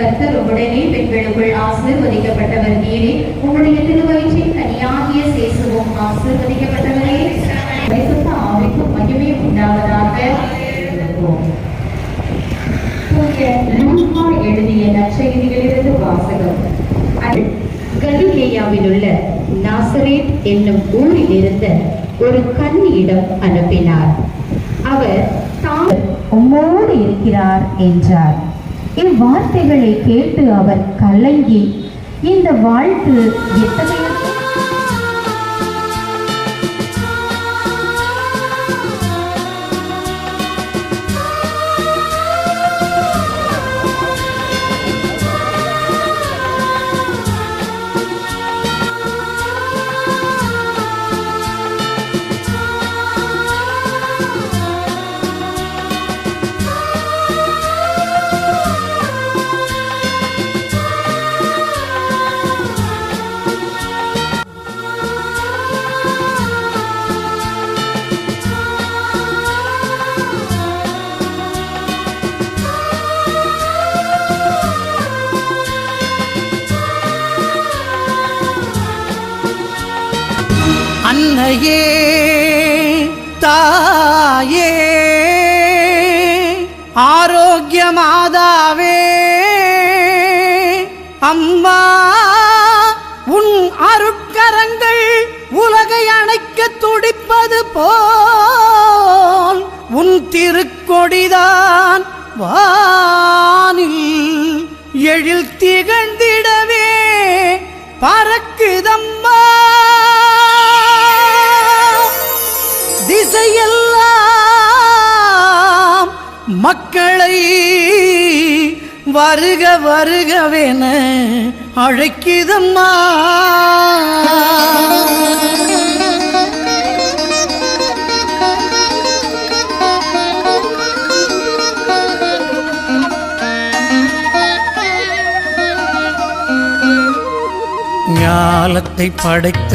கர்த்தர் உடனே பெண்களுக்குள் ஆசீர்வதிக்கப்பட்டவர் நீரே. உங்களுடைய திருவயிற்றின் கனியாகிய சேசுவும் ஆசீர்வதிக்கப்பட்டவரே. பரிசுத்த ஆவிக்கு மகிமை உண்டாவதாக. லூகா எழுதிய நற்செய்திகளிலிருந்து வாசகம். கலிலேயாவில் உள்ள நாசரேத் என்னும் ஊரில் இருந்த ஒரு கன்னியிடம் அனுப்பினார். அவர் தான் உம்மோடு இருக்கிறார் என்றார். இவ்வார்த்தைகளை கேட்டு அவர் கலங்கி இந்த வாழ்த்து எத்தகைய அன்னையே தாயே ஆரோக்கிய மாதாவே அம்மா உன் அருட்கரங்கள் உலகை அணைக்க துடிப்பது போல் உன் திருக்கொடிதான் வானில் எழில் திகழ் திசையெல்லாம் மக்களை வருக வருகவென அழைக்கிதம்மா. ஞாலத்தை படைத்த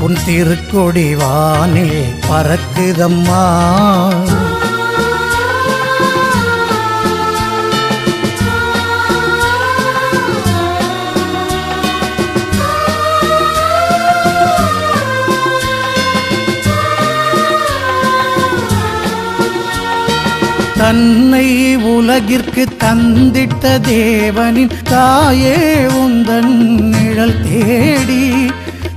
உன் திருக்கொடி வானில் பறக்குதம்மா. தன்னை உலகிற்கு தந்திட்ட தேவனின் தாயே உந்தன் நிழல் தேடி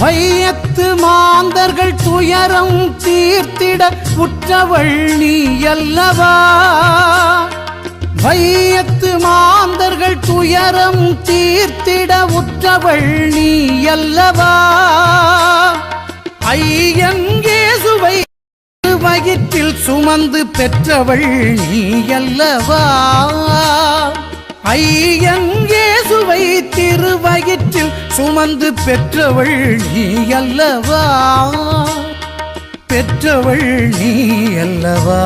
வையத்து மாந்தர்கள் துயரம் தீர்த்திட உற்றவள் நீ அல்லவா? வையத்து மாந்தர்கள் துயரம் தீர்த்திட உற்றவள் நீ அல்லவா? ஐயங்கேசுவை வயிற்றில் சுமந்து பெற்றவள் நீ அல்லவா? இயேசுவை திருவயிற்றில் சுமந்து பெற்றவள் நீ அல்லவா? பெற்றவள் நீ அல்லவா?